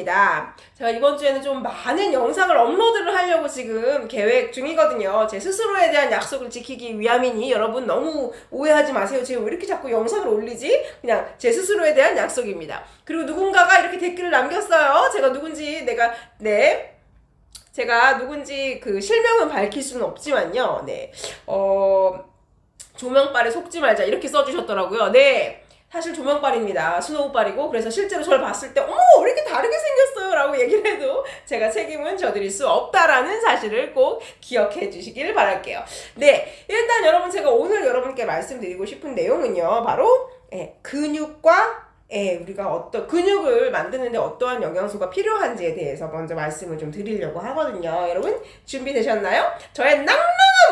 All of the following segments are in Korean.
시간입니다. 제가 이번 주에는 좀 많은 영상을 업로드를 하려고 지금 계획 중이거든요. 제 스스로에 대한 약속을 지키기 위함이니 여러분 너무 오해하지 마세요. 제가 왜 이렇게 자꾸 영상을 올리지? 그냥 제 스스로에 대한 약속입니다. 그리고 누군가가 이렇게 댓글을 남겼어요. 제가 누군지 내가 네. 제가 누군지 그 실명은 밝힐 수는 없지만요. 네. 어, 조명빨에 속지 말자 이렇게 써주셨더라고요. 네. 사실 조명빨입니다. 스노우빨이고 그래서 실제로 저를 봤을 때 어머 왜 이렇게 다르게 생겼어요 라고 얘기를 해도 제가 책임은 져드릴 수 없다라는 사실을 꼭 기억해 주시길 바랄게요. 네 일단 여러분 제가 오늘 여러분께 말씀드리고 싶은 내용은요 바로 예, 근육과 예, 우리가 어떤 근육을 만드는데 어떠한 영양소가 필요한지에 대해서 먼저 말씀을 좀 드리려고 하거든요. 여러분 준비되셨나요? 저의 낭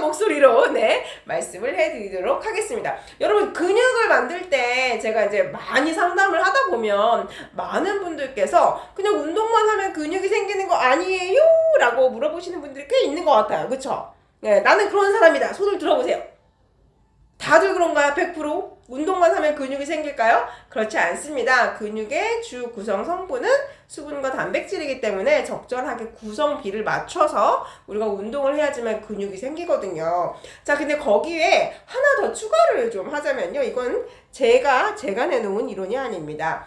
목소리로 네 말씀을 해드리도록 하겠습니다. 여러분 근육을 만들 때 제가 이제 많이 상담을 하다 보면 많은 분들께서 그냥 운동만 하면 근육이 생기는 거 아니에요?라고 물어보시는 분들이 꽤 있는 것 같아요. 그렇죠? 네, 나는 그런 사람이다. 손을 들어보세요. 다들 그런가요? 100%? 운동만 하면 근육이 생길까요? 그렇지 않습니다. 근육의 주 구성 성분은 수분과 단백질이기 때문에 적절하게 구성비를 맞춰서 우리가 운동을 해야지만 근육이 생기거든요. 자, 근데 거기에 하나 더 추가를 좀 하자면요. 이건 제가, 제가 내놓은 이론이 아닙니다.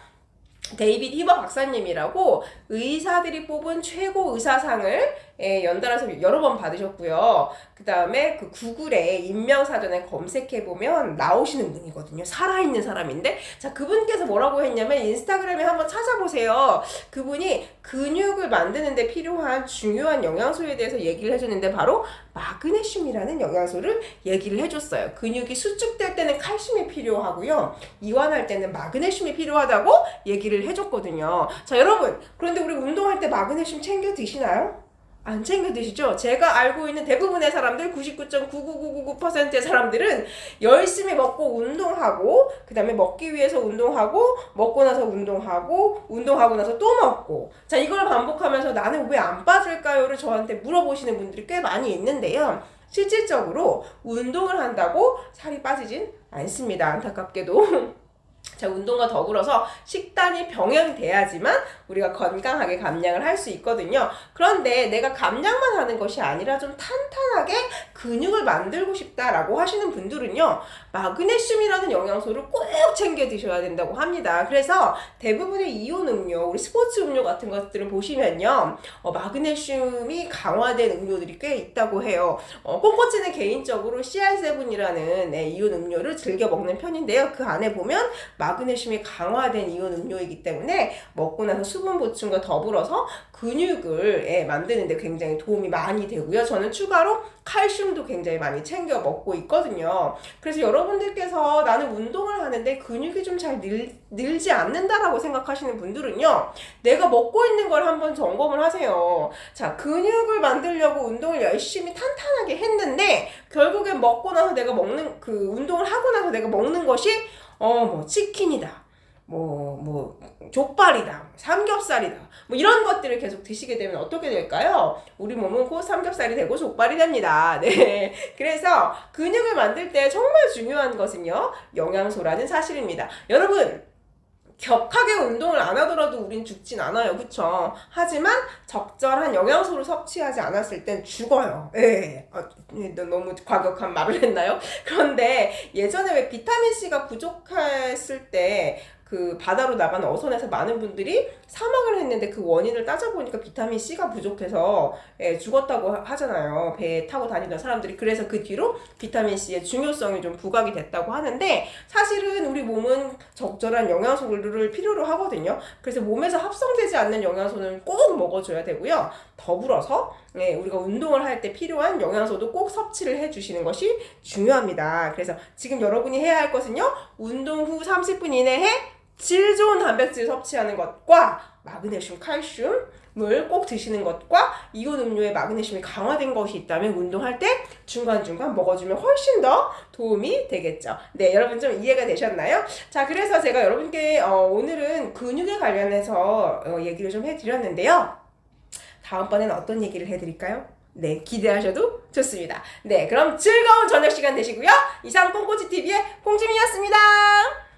데이비드 히버 박사님이라고 의사들이 뽑은 최고 의사상을 예, 연달아서 여러 번 받으셨고요. 그 다음에 그 구글에 인명사전에 검색해보면 나오시는 분이거든요. 살아있는 사람인데. 자, 그분께서 뭐라고 했냐면 인스타그램에 한번 찾아보세요. 그분이 근육을 만드는데 필요한 중요한 영양소에 대해서 얘기를 해줬는데 바로 마그네슘이라는 영양소를 얘기를 해줬어요. 근육이 수축될 때는 칼슘이 필요하고요. 이완할 때는 마그네슘이 필요하다고 얘기를 해줬거든요. 자, 여러분. 그런데 우리 운동할 때 마그네슘 챙겨 드시나요? 안 챙겨 드시죠? 제가 알고 있는 대부분의 사람들 99.99999%의 사람들은 열심히 먹고 운동하고 그 다음에 먹기 위해서 운동하고 먹고 나서 운동하고 운동하고 나서 또 먹고 자 이걸 반복하면서 나는 왜 안 빠질까요를 저한테 물어보시는 분들이 꽤 많이 있는데요 실질적으로 운동을 한다고 살이 빠지진 않습니다 안타깝게도 자, 운동과 더불어서 식단이 병행돼야지만 우리가 건강하게 감량을 할 수 있거든요. 그런데 내가 감량만 하는 것이 아니라 좀 탄탄하게 근육을 만들고 싶다라고 하시는 분들은요, 마그네슘이라는 영양소를 꼭 챙겨 드셔야 된다고 합니다. 그래서 대부분의 이온 음료, 우리 스포츠 음료 같은 것들을 보시면요, 어, 마그네슘이 강화된 음료들이 꽤 있다고 해요. 어, 콩코치는 개인적으로 CR7이라는 네, 이온 음료를 즐겨 먹는 편인데요. 그 안에 보면 마 그네슘이 강화된 이온 음료이기 때문에 먹고 나서 수분 보충과 더불어서 근육을 예, 만드는데 굉장히 도움이 많이 되고요. 저는 추가로 칼슘도 굉장히 많이 챙겨 먹고 있거든요. 그래서 여러분들께서 나는 운동을 하는데 근육이 좀 잘 늘지 않는다라고 생각하시는 분들은요. 내가 먹고 있는 걸 한번 점검을 하세요. 자, 근육을 만들려고 운동을 열심히 탄탄하게 했는데 결국엔 먹고 나서 내가 먹는 그 운동을 하고 나서 내가 먹는 것이 어, 뭐 치킨이다. 뭐, 뭐, 족발이다, 삼겹살이다, 뭐 이런 것들을 계속 드시게 되면 어떻게 될까요? 우리 몸은 곧 삼겹살이 되고 족발이 됩니다. 네. 그래서 근육을 만들 때 정말 중요한 것은요, 영양소라는 사실입니다. 여러분, 격하게 운동을 안 하더라도 우린 죽진 않아요. 그쵸? 하지만 적절한 영양소를 섭취하지 않았을 땐 죽어요. 예. 아, 너무 과격한 말을 했나요? 그런데 예전에 왜 비타민C가 부족했을 때 그 바다로 나가는 어선에서 많은 분들이 사망을 했는데 그 원인을 따져보니까 비타민 C가 부족해서 예, 죽었다고 하잖아요. 배에 타고 다니던 사람들이. 그래서 그 뒤로 비타민 C의 중요성이 좀 부각이 됐다고 하는데 사실은 우리 몸은 적절한 영양소를 필요로 하거든요. 그래서 몸에서 합성되지 않는 영양소는 꼭 먹어줘야 되고요. 더불어서 예, 우리가 운동을 할 때 필요한 영양소도 꼭 섭취를 해주시는 것이 중요합니다. 그래서 지금 여러분이 해야 할 것은요. 운동 후 30분 이내에 질 좋은 단백질 섭취하는 것과 마그네슘, 칼슘을 꼭 드시는 것과 이온 음료에 마그네슘이 강화된 것이 있다면 운동할 때 중간중간 먹어주면 훨씬 더 도움이 되겠죠. 네, 여러분 좀 이해가 되셨나요? 자, 그래서 제가 여러분께 어, 오늘은 근육에 관련해서 어, 얘기를 좀 해드렸는데요. 다음번에는 어떤 얘기를 해드릴까요? 네, 기대하셔도 좋습니다. 네, 그럼 즐거운 저녁 시간 되시고요. 이상 콩코치TV의 홍지민이었습니다.